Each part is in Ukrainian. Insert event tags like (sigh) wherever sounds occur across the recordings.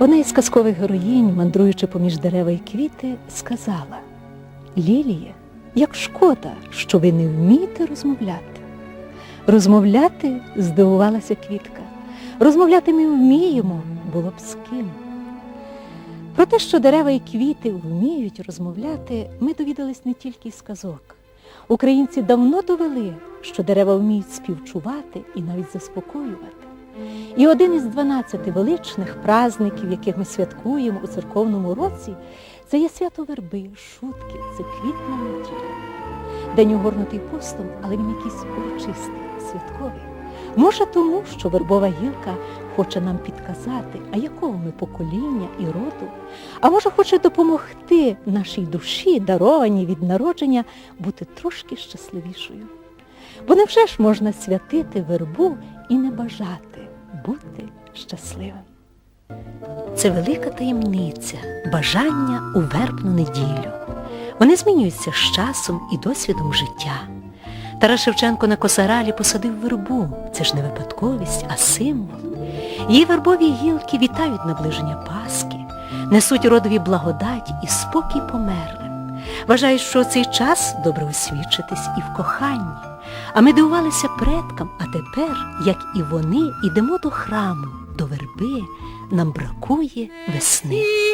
Одна із казкових героїнь, мандруючи поміж дерева і квіти, сказала Лілія, як шкода, що ви не вмієте розмовляти. Розмовляти здивувалася квітка. Розмовляти ми вміємо, було б з ким. Про те, що дерева і квіти вміють розмовляти, ми довідались не тільки з казок. Українці давно довели, що дерева вміють співчувати і навіть заспокоювати. І один із 12 величних праздників, яких ми святкуємо у церковному році, це є свято верби, шутки, це квітна неділя. День огорнутий постом, але він якийсь урочистий, святковий. Може тому, що вербова гілка хоче нам підказати, а якого ми покоління і роду, а може хоче допомогти нашій душі, дарованій від народження, бути трошки щасливішою. Бо невже ж можна святити вербу і не бажати бути щасливим? Це велика таємниця, бажання у вербну неділю. Вони змінюються з часом і досвідом життя. Тарас Шевченко на Косаралі посадив вербу. Це ж не випадковість, а символ. Її вербові гілки вітають наближення Пасхи, несуть родові благодаті і спокій померлим. Вважають, що цей час добре освідчитись і в коханні. А ми дивувалися предкам, а тепер, як і вони, ідемо до храму, до верби, нам бракує весни. І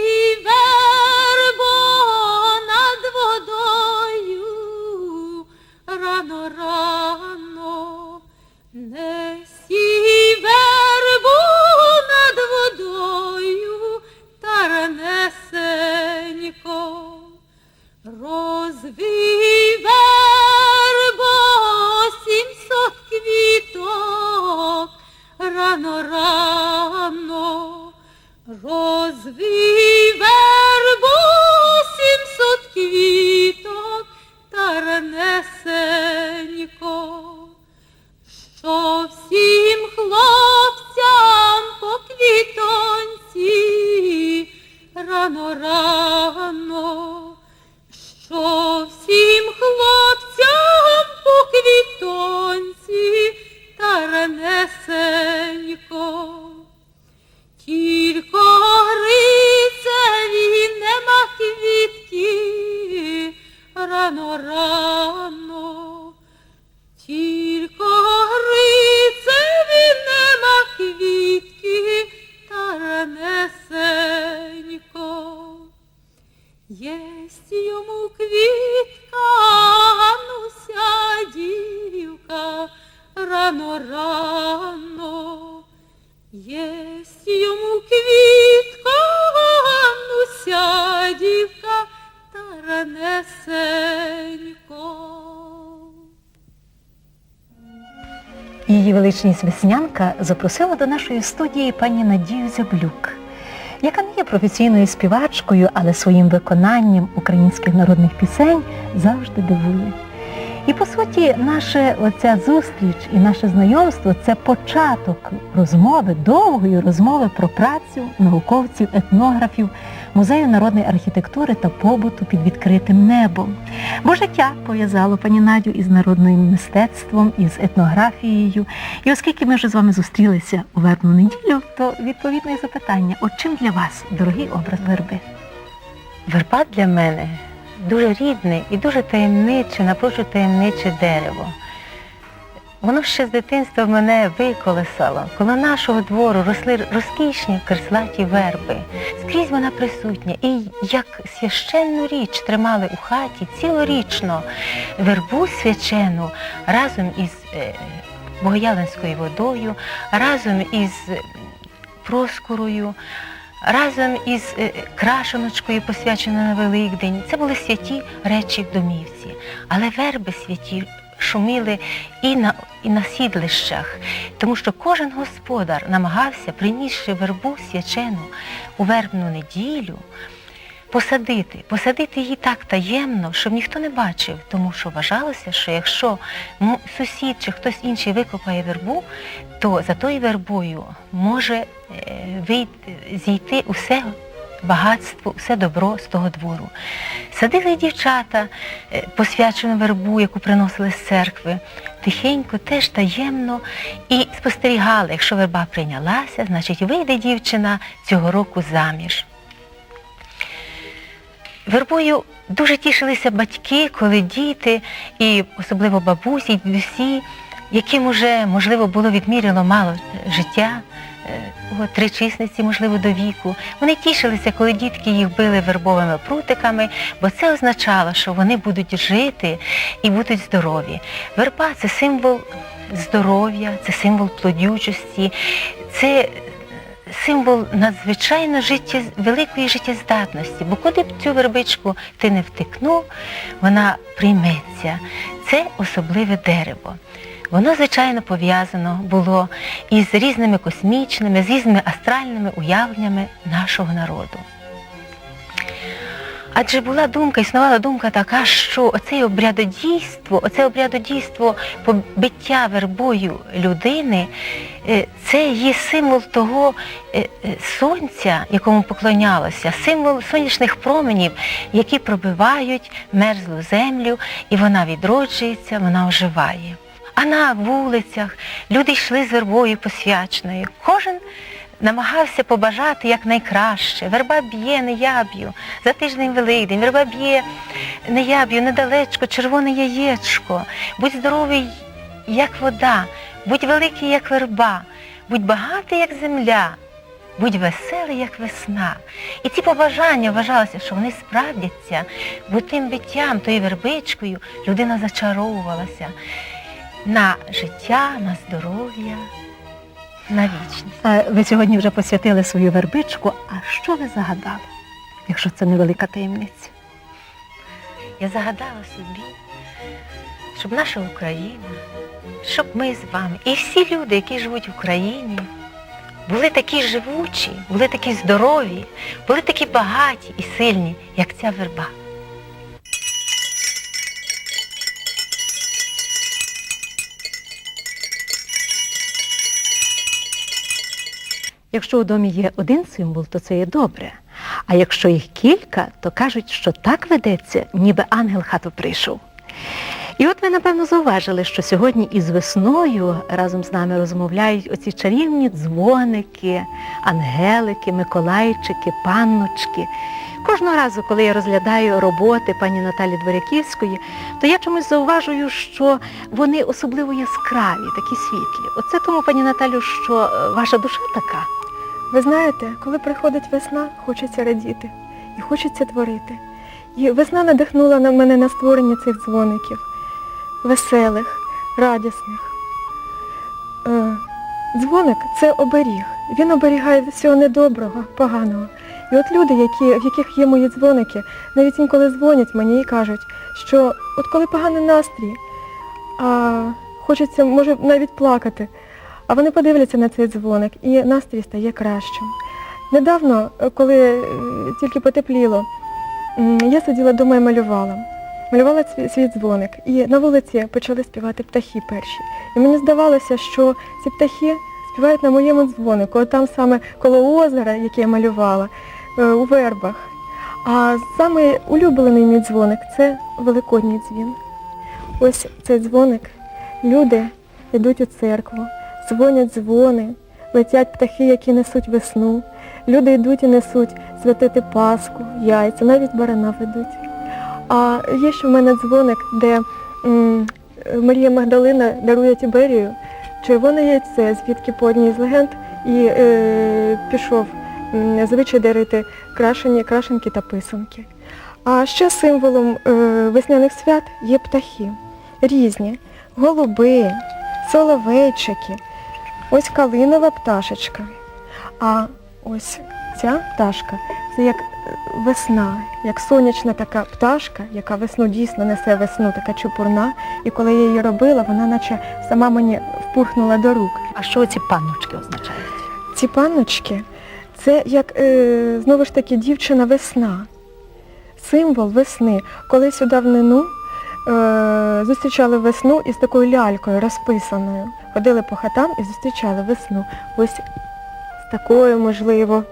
Її Веснянка запросила до нашої студії пані Надію Зяблюк, яка не є професійною співачкою, але своїм виконанням українських народних пісень завжди дивує. І по суті, наша оця зустріч і наше знайомство це початок розмови, довгої розмови про працю науковців, етнографів Музею народної архітектури та побуту під відкритим небом. Бо життя пов'язало пані Надю із народним мистецтвом, із етнографією. І оскільки ми вже з вами зустрілися у вербну неділю, то відповідне запитання, от чим для вас дорогий образ верби? Верба для мене дуже рідне і дуже таємниче, напрочуд таємниче дерево. Воно ще з дитинства мене виколесало. Коло нашого двору росли розкішні креслаті верби. Скрізь вона присутня. І як священну річ тримали у хаті цілорічно вербу свячену разом із е, Богоявленською водою, разом із е, проскурою, разом із е, крашеночкою, посвяченою на Великдень. Це були святі речі в домівці. Але верби святі шуміли і на, і на сідлищах, тому що кожен господар намагався, принісши вербу свячену у вербну неділю, посадити, посадити її так таємно, щоб ніхто не бачив, тому що вважалося, що якщо сусід чи хтось інший викопає вербу, то за тою вербою може е, вийти, зійти усе багатство, все добро з того двору. Садили дівчата е, посвячену вербу, яку приносили з церкви, тихенько, теж таємно, і спостерігали, якщо верба прийнялася, значить вийде дівчина цього року заміж. Вербою дуже тішилися батьки, коли діти, і особливо бабусі, й дідусі, яким уже, можливо, було відміряло мало життя, е, о, три чисниці, можливо, до віку. Вони тішилися, коли дітки їх били вербовими прутиками, бо це означало, що вони будуть жити і будуть здорові. Верба це символ здоров'я, це символ плодючості, це символ надзвичайно життя, великої життєздатності, бо куди б цю вербичку ти не втикнув, вона прийметься. Це особливе дерево. Воно, звичайно, пов'язано було із різними космічними, з різними астральними уявленнями нашого народу. Адже була думка, існувала думка така, що оце обрядодійство, оце обрядодійство побиття вербою людини, е, це є символ того е, е, сонця, якому поклонялося, символ сонячних променів, які пробивають мерзлу землю, і вона відроджується, вона оживає. А на вулицях люди йшли з вербою посвяченою. Кожен намагався побажати якнайкраще. Верба б'є, не я б'ю. За тиждень Великдень, верба б'є, не я б'ю, недалечко, червоне яєчко. Будь здоровий, як вода, будь великий, як верба, будь багатий, як земля. Будь веселий, як весна. І ці побажання вважалося, що вони справдяться, бо тим биттям, тою вербичкою людина зачаровувалася на життя, на здоров'я, на вічність. Е, Ви сьогодні вже посвятили свою вербичку, а що ви загадали, якщо це невелика таємниця? Я загадала собі, щоб наша Україна, щоб ми з вами і всі люди, які живуть в Україні, були такі живучі, були такі здорові, були такі багаті і сильні, як ця верба. Якщо у домі є один символ, то це є добре. А якщо їх кілька, то кажуть, що так ведеться, ніби ангел хату прийшов. І от ви, напевно, зауважили, що сьогодні із весною разом з нами розмовляють оці чарівні дзвоники, ангелики, миколайчики, панночки. Кожного разу, коли я розглядаю роботи пані Наталі Дворяківської, то я чомусь зауважую, що вони особливо яскраві, такі світлі. Оце тому, пані Наталю, що е, ваша душа така. Ви знаєте, коли приходить весна, хочеться радіти і хочеться творити. І весна надихнула на мене на створення цих дзвоників. Веселих, радісних. Е, дзвоник це оберіг. Він оберігає всього недоброго, поганого. І от люди, які, в яких є мої дзвоники, навіть інколи дзвонять мені і кажуть, що от коли поганий настрій, а хочеться, може, навіть плакати, а вони подивляться на цей дзвоник і настрій стає кращим. Недавно, е, коли е, тільки потепліло, я сиділа вдома і малювала. Малювала свій, дзвоник. І на вулиці почали співати птахи перші. І мені здавалося, що ці птахи співають на моєму дзвонику, там саме коло озера, яке я малювала, е, у вербах. А саме улюблений мій дзвоник це Великодній дзвін. Ось цей дзвоник. Люди йдуть у церкву, дзвонять дзвони, летять птахи, які несуть весну. Люди йдуть і несуть святити Пасху, яйця, навіть барана ведуть. А є ще в мене дзвоник, де м, Марія Магдалина дарує Тіберію червоне яйце, звідки по одній з легенд і е, пішов м, звичай дарити крашені, крашенки та писанки. А ще символом е, весняних свят є птахи різні, голуби, соловейчики, ось калинова пташечка. А ось ця пташка це як весна, як сонячна така пташка, яка весну дійсно несе весну, така чупурна. І коли я її робила, вона наче сама мені впухнула до рук. А що ці панночки означають? Ці панночки це як е, знову ж таки дівчина весна. Символ весни. Колись у давнину е, зустрічали весну із такою лялькою розписаною. Ходили по хатам і зустрічали весну. Ось з такою, можливо,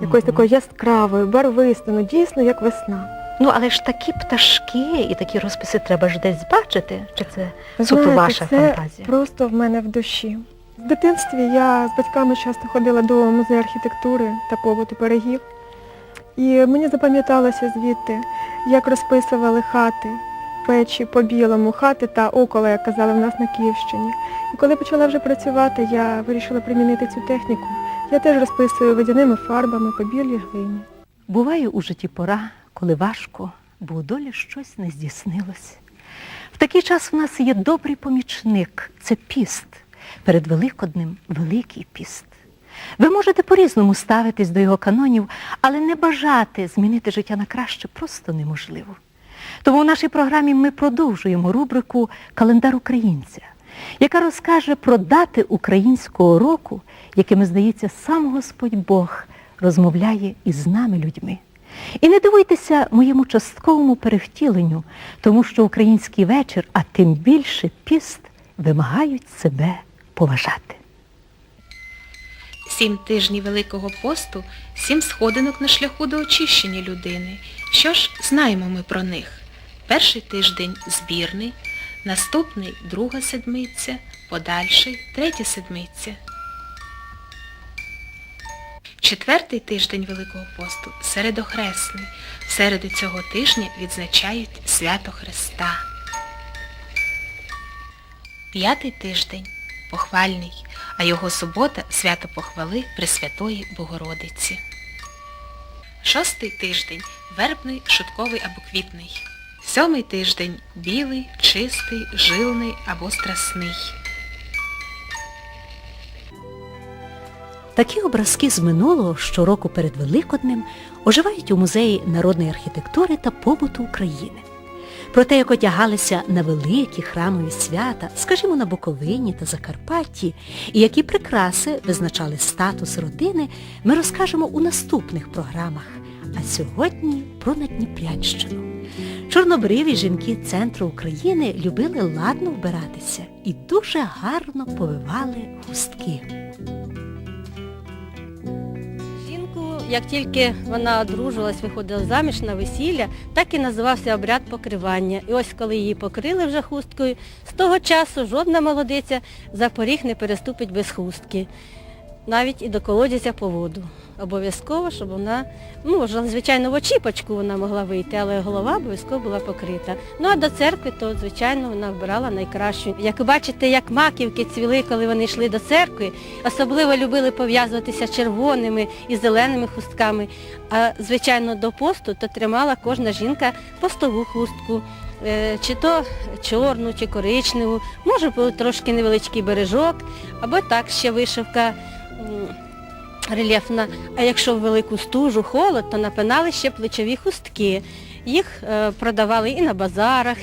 якоюсь такою яскравою, барвистою, ну, дійсно як весна. Ну, але ж такі пташки і такі розписи треба ж десь бачити, чи це суто ваша це фантазія? просто в мене в душі. В дитинстві я з батьками часто ходила до музею архітектури та побуту берегів. І мені запам'яталося звідти, як розписували хати, печі по-білому, хати та окола, як казали в нас на Київщині. І коли почала вже працювати, я вирішила примінити цю техніку. Я теж розписую водяними фарбами по білій глині. Буває у житті пора, коли важко, бо у долі щось не здійснилось. В такий час в нас є добрий помічник це піст. Перед Великоднем Великий піст. Ви можете по-різному ставитись до його канонів, але не бажати змінити життя на краще просто неможливо. Тому в нашій програмі ми продовжуємо рубрику Календар українця, яка розкаже про дати українського року, якими, здається, сам Господь Бог розмовляє із нами людьми. І не дивуйтеся моєму частковому перевтіленню, тому що український вечір, а тим більше піст, вимагають себе поважати. Сім тижнів Великого посту, сім сходинок на шляху до очищення людини. Що ж знаємо ми про них? Перший тиждень збірний, наступний друга седмиця, подальший третя седмиця. Четвертий тиждень Великого посту середохресний. В цього тижня відзначають свято Христа. П'ятий тиждень похвальний, а його субота свято похвали Пресвятої Богородиці. Шостий тиждень вербний, шутковий або квітний. Сьомий тиждень білий, чистий, жилний або страсний. Такі образки з минулого щороку перед Великоднем оживають у музеї народної архітектури та побуту України. Про те, як одягалися на великі храмові свята, скажімо, на Буковині та Закарпатті, і які прикраси визначали статус родини, ми розкажемо у наступних програмах. А сьогодні про Надніпрянщину. Чорнобриві жінки центру України любили ладно вбиратися і дуже гарно повивали хустки. Жінку, як тільки вона одружувалась, виходила заміж на весілля, так і називався обряд покривання. І ось коли її покрили вже хусткою, з того часу жодна молодиця за поріг не переступить без хустки. Навіть і до колодязя по воду. Обов'язково, щоб вона, ну, звичайно, в очіпочку вона могла вийти, але голова обов'язково була покрита. Ну а до церкви, то, звичайно, вона вбирала найкращу. Як ви бачите, як маківки цвіли, коли вони йшли до церкви, особливо любили пов'язуватися червоними і зеленими хустками. А, звичайно, до посту то тримала кожна жінка постову хустку. Е, Чи то чорну, чи коричневу, може був трошки невеличкий бережок, або так ще вишивка рельєфна. А якщо в велику стужу, холод, то напинали ще плечові хустки. Їх е, продавали і на базарах,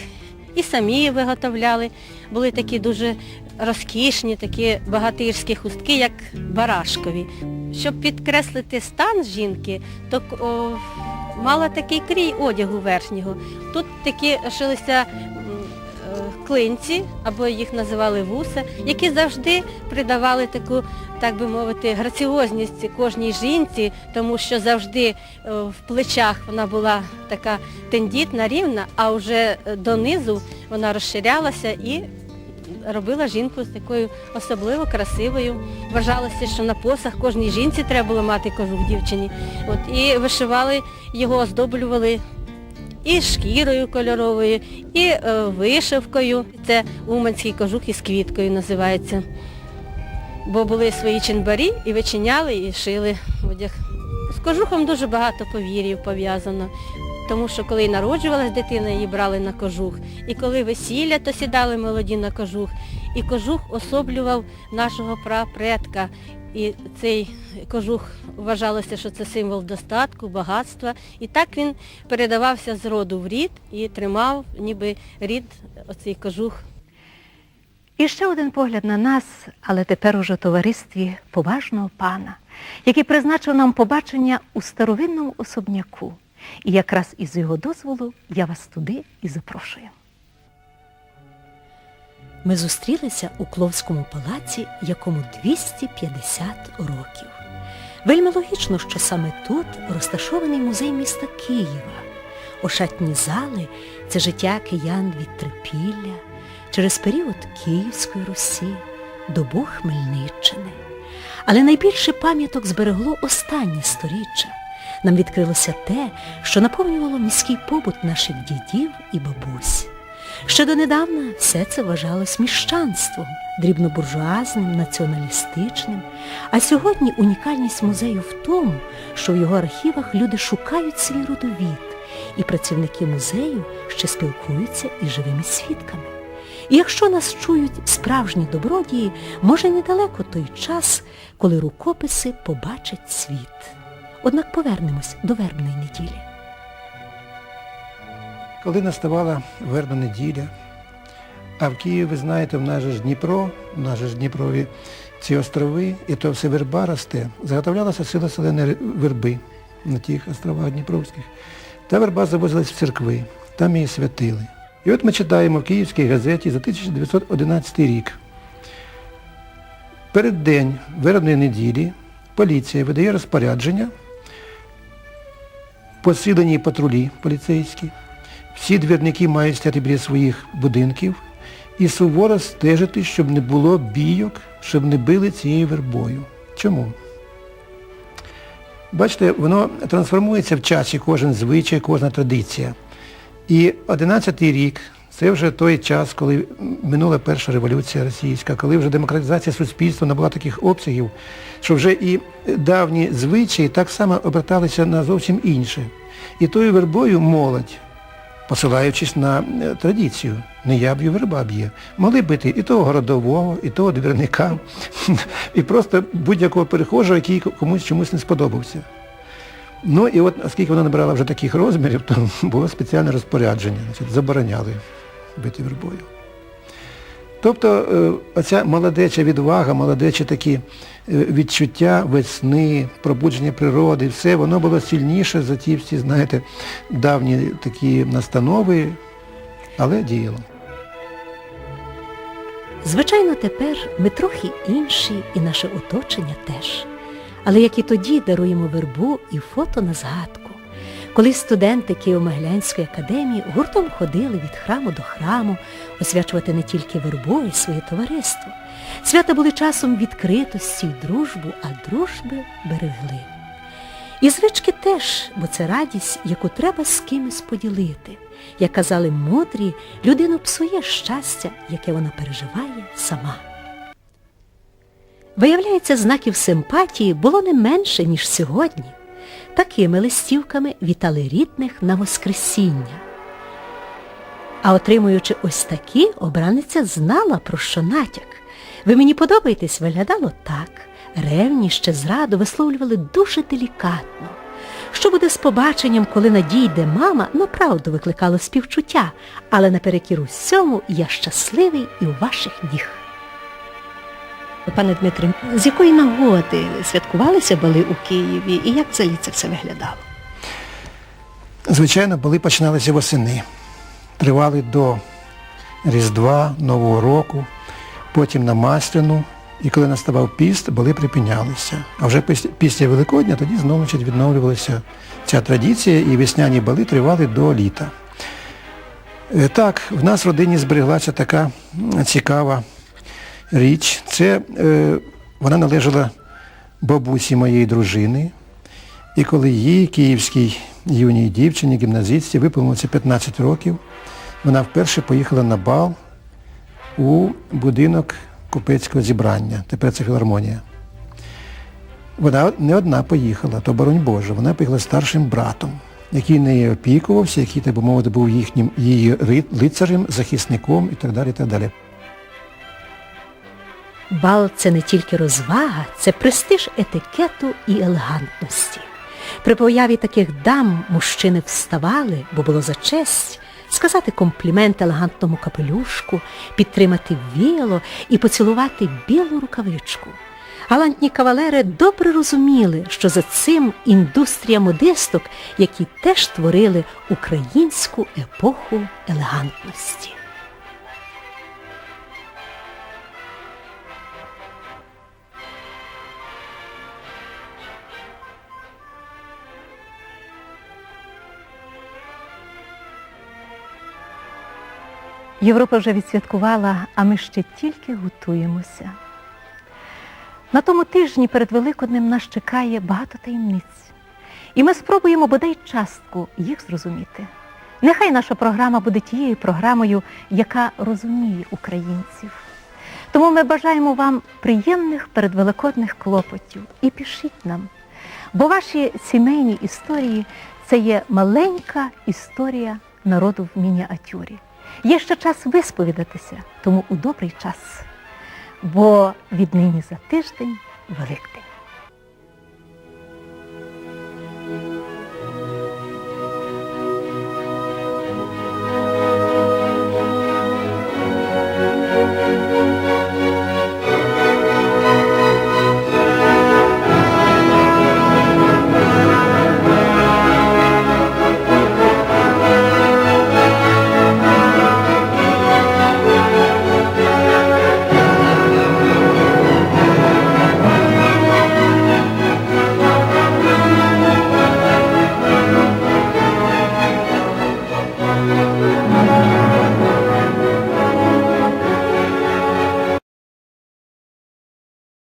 і самі виготовляли. Були такі дуже розкішні, такі багатирські хустки, як барашкові. Щоб підкреслити стан жінки, то о, мала такий крій одягу верхнього. Тут такі шилися клинці, або їх називали вуса, які завжди придавали таку, так би мовити, граціозність кожній жінці, тому що завжди е, в плечах вона була така тендітна, рівна, а вже донизу вона розширялася і робила жінку з такою особливо красивою. Вважалося, що на посах кожній жінці треба було мати кожух дівчині. От, і вишивали його, оздоблювали і шкірою кольоровою, і е, вишивкою. Це уманський кожух із квіткою називається. Бо були свої чинбарі і вичиняли, і шили одяг. З кожухом дуже багато повір'їв пов'язано. Тому що коли народжувалась дитина, її брали на кожух. І коли весілля, то сідали молоді на кожух. І кожух особлював нашого прапредка. І цей кожух вважалося, що це символ достатку, багатства. І так він передавався з роду в рід і тримав ніби рід оцей кожух. І ще один погляд на нас, але тепер уже в товаристві поважного пана, який призначив нам побачення у старовинному особняку. І якраз із його дозволу я вас туди і запрошую. Ми зустрілися у Кловському палаці, якому 250 років. Вельми логічно, що саме тут розташований музей міста Києва. Ошатні зали це життя киян від трипілля через період Київської Русі, добу Хмельниччини. Але найбільше пам'яток зберегло останнє сторіччя. Нам відкрилося те, що наповнювало міський побут наших дідів і бабусь. Ще донедавна все це вважалось міщанством, дрібнобуржуазним, націоналістичним. А сьогодні унікальність музею в тому, що в його архівах люди шукають свій родовід, і працівники музею ще спілкуються із живими свідками. І якщо нас чують справжні добродії, може недалеко той час, коли рукописи побачать світ. Однак повернемось до вербної неділі. Коли наставала вербна неділя, а в Києві, ви знаєте, в нас же ж Дніпро, в нас же ж Дніпрові ці острови, і то все верба росте, заготовлялася сила селени верби на тих островах Дніпровських. Та верба завозилась в церкви, там її святили. І от ми читаємо в Київській газеті за 1911 рік. Перед день вербної неділі поліція видає розпорядження, посилені патрулі поліцейські, всі двірники мають стояти біля своїх будинків і суворо стежити, щоб не було бійок, щоб не били цією вербою. Чому? Бачите, воно трансформується в часі, кожен звичай, кожна традиція. І 11-й рік це вже той час, коли минула перша революція російська, коли вже демократизація суспільства набула таких обсягів, що вже і давні звичаї так само оберталися на зовсім інше. І тою вербою молодь, посилаючись на е, традицію, не я б'ю, верба б'є, могли бити і того городового, і того двірника, (laughs) і просто будь-якого перехожого, який комусь чомусь не сподобався. Ну і от оскільки вона набирала вже таких розмірів, (laughs) то було спеціальне розпорядження, значить, забороняли бити вербою. Тобто е, оця молодеча відвага, молодечі такі е, відчуття весни, пробудження природи, все, воно було сильніше за ті всі, знаєте, давні такі настанови, але діяло. Звичайно, тепер ми трохи інші і наше оточення теж. Але як і тоді даруємо вербу і фото на згадку. Коли студенти Києво-Могилянської академії гуртом ходили від храму до храму, освячувати не тільки вербу, й своє товариство. Свята були часом відкритості й дружбу, а дружби берегли. І звички теж, бо це радість, яку треба з кимось поділити. Як казали мудрі, людину псує щастя, яке вона переживає сама. Виявляється, знаків симпатії було не менше, ніж сьогодні. Такими листівками вітали рідних на Воскресіння. А отримуючи ось такі, обраниця знала, про що натяк. Ви мені подобаєтесь виглядало так. Ревні ще зраду висловлювали дуже делікатно. Що буде з побаченням, коли надійде мама, направду викликало співчуття, але наперекір усьому я щасливий і у ваших ніг. Пане Дмитре, з якої нагоди святкувалися бали у Києві і як взагалі це все виглядало? Звичайно, були починалися восени. Тривали до Різдва, Нового року, потім на Масляну. І коли наставав піст, були припинялися. А вже після, Великодня тоді знову відновлювалася ця традиція і весняні бали тривали до літа. Е, Так, в нас в родині збереглася така цікава річ. Це е, вона належала бабусі моєї дружини. І коли їй, київській юній дівчині, гімназистці, виповнилося 15 років, вона вперше поїхала на бал у будинок купецького зібрання. Тепер це філармонія. Вона не одна поїхала, то боронь Боже, вона поїхала старшим братом, який нею опікувався, який, так би мовити, був їхнім її лицарем, захисником і так далі. І так далі. Бал це не тільки розвага, це престиж етикету і елегантності. При появі таких дам мужчини вставали, бо було за честь, сказати комплімент елегантному капелюшку, підтримати віло і поцілувати білу рукавичку. Галантні кавалери добре розуміли, що за цим індустрія модисток, які теж творили українську епоху елегантності. Європа вже відсвяткувала, а ми ще тільки готуємося. На тому тижні перед Великоднем нас чекає багато таємниць. І ми спробуємо бодай частку їх зрозуміти. Нехай наша програма буде тією програмою, яка розуміє українців. Тому ми бажаємо вам приємних передвеликодних клопотів і пишіть нам. Бо ваші сімейні історії це є маленька історія народу в мініатюрі. Є ще час висповідатися, тому у добрий час. Бо віднині за тиждень Великдень.